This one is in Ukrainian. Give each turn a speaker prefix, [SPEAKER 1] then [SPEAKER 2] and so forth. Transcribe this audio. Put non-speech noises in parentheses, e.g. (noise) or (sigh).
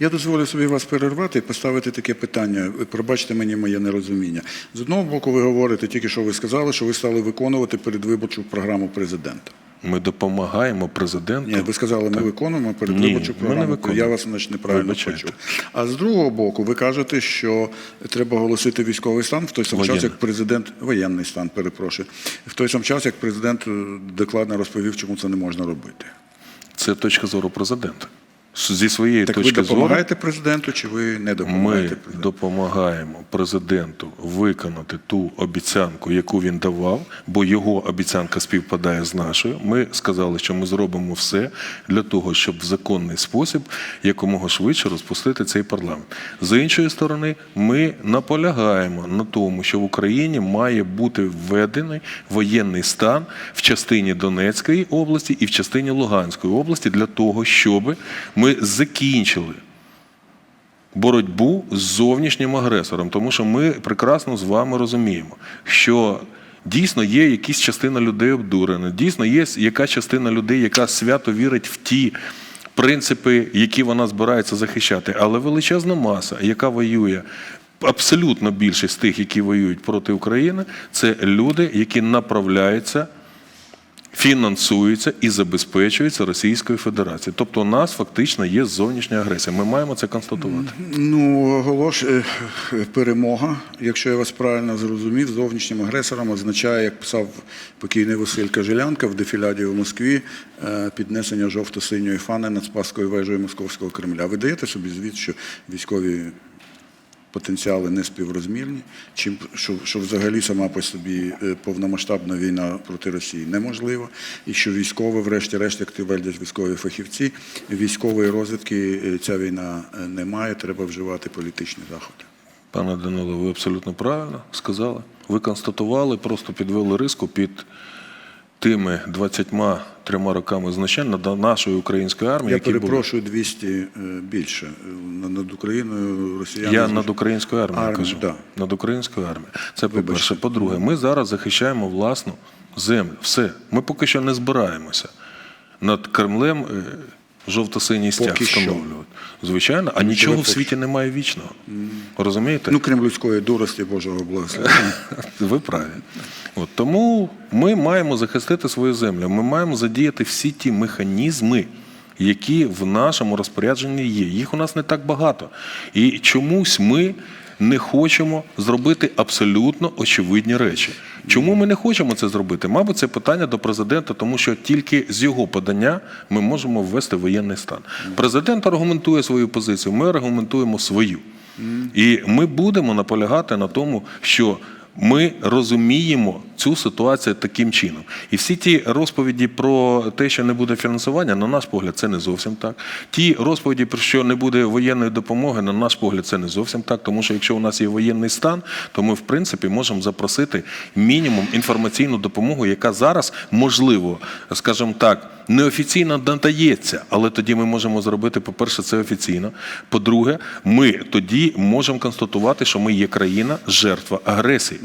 [SPEAKER 1] Я дозволю собі вас перервати і поставити таке питання. Пробачте мені моє нерозуміння. З одного боку, ви говорите, тільки що ви сказали, що ви стали виконувати передвиборчу програму президента.
[SPEAKER 2] Ми допомагаємо президенту.
[SPEAKER 1] Ні, ви сказали, ми виконуємо передвиборчу
[SPEAKER 2] Ні, ми не
[SPEAKER 1] програму.
[SPEAKER 2] виконуємо.
[SPEAKER 1] Я вас значить неправильно почув. А з другого боку, ви кажете, що треба оголосити військовий стан в той самий час, як президент воєнний стан, перепрошую, в той самий час, як президент е, докладно розповів, чому це не можна робити.
[SPEAKER 2] Це точка зору президента. Зі своєї
[SPEAKER 1] Так
[SPEAKER 2] точки зору
[SPEAKER 1] допомагаєте президенту, чи ви не допомагаєте
[SPEAKER 2] ми
[SPEAKER 1] президенту?
[SPEAKER 2] допомагаємо президенту виконати ту обіцянку, яку він давав, бо його обіцянка співпадає з нашою. Ми сказали, що ми зробимо все для того, щоб в законний спосіб якомога швидше розпустити цей парламент. З іншої сторони, ми наполягаємо на тому, що в Україні має бути введений воєнний стан в частині Донецької області і в частині Луганської області для того, щоб ми закінчили боротьбу з зовнішнім агресором, тому що ми прекрасно з вами розуміємо, що дійсно є якась частина людей обдурена, дійсно є яка частина людей, яка свято вірить в ті. Принципи, які вона збирається захищати, але величезна маса, яка воює, абсолютно більшість тих, які воюють проти України, це люди, які направляються фінансуються і забезпечуються Російською Федерацією. Тобто у нас фактично є зовнішня агресія. Ми маємо це констатувати.
[SPEAKER 1] Ну, оголош е, перемога, якщо я вас правильно зрозумів, зовнішнім агресором означає, як писав покійний Василь Кажелянка в дефіляді в Москві, е, піднесення жовто-синьої фани над Спаською вежею Московського Кремля. Ви даєте собі звіт, що військові потенціали не співрозмірні, чим що, що взагалі сама по собі е, повномасштабна війна проти Росії неможлива, і що військове, врешті-решт, як твердять військові фахівці, військової розвідки е, ця війна е, не має, треба вживати політичні заходи.
[SPEAKER 2] Пане Данило, ви абсолютно правильно сказали. Ви констатували, просто підвели риску під тими 23 роками знущань над нашою українською армією,
[SPEAKER 1] Я перепрошую 200 е, більше над- Україною росіяни.
[SPEAKER 2] Я над українською армією
[SPEAKER 1] Армі,
[SPEAKER 2] кажу.
[SPEAKER 1] да.
[SPEAKER 2] Над українською армією. Це по-перше. По-друге, ми зараз захищаємо власну землю. Все. Ми поки що не збираємося над Кремлем е, жовто-синій стяг встановлювати. Звичайно, а нічого в світі немає вічного. Розумієте?
[SPEAKER 1] Ну, крім людської дурості Божого благословення. (laughs)
[SPEAKER 2] Ви праві. От, тому ми маємо захистити свою землю. Ми маємо задіяти всі ті механізми, які в нашому розпорядженні є. Їх у нас не так багато. І чомусь ми не хочемо зробити абсолютно очевидні речі. Чому ми не хочемо це зробити? Мабуть, це питання до президента, тому що тільки з його подання ми можемо ввести воєнний стан. Президент аргументує свою позицію, ми аргументуємо свою. І ми будемо наполягати на тому, що ми розуміємо цю ситуацію таким чином. І всі ті розповіді про те, що не буде фінансування, на наш погляд, це не зовсім так. Ті розповіді, про що не буде воєнної допомоги, на наш погляд, це не зовсім так. Тому що якщо у нас є воєнний стан, то ми в принципі можемо запросити мінімум інформаційну допомогу, яка зараз можливо, скажімо так, неофіційно надається, але тоді ми можемо зробити, по-перше, це офіційно. По-друге, ми тоді можемо констатувати, що ми є країна жертва агресії.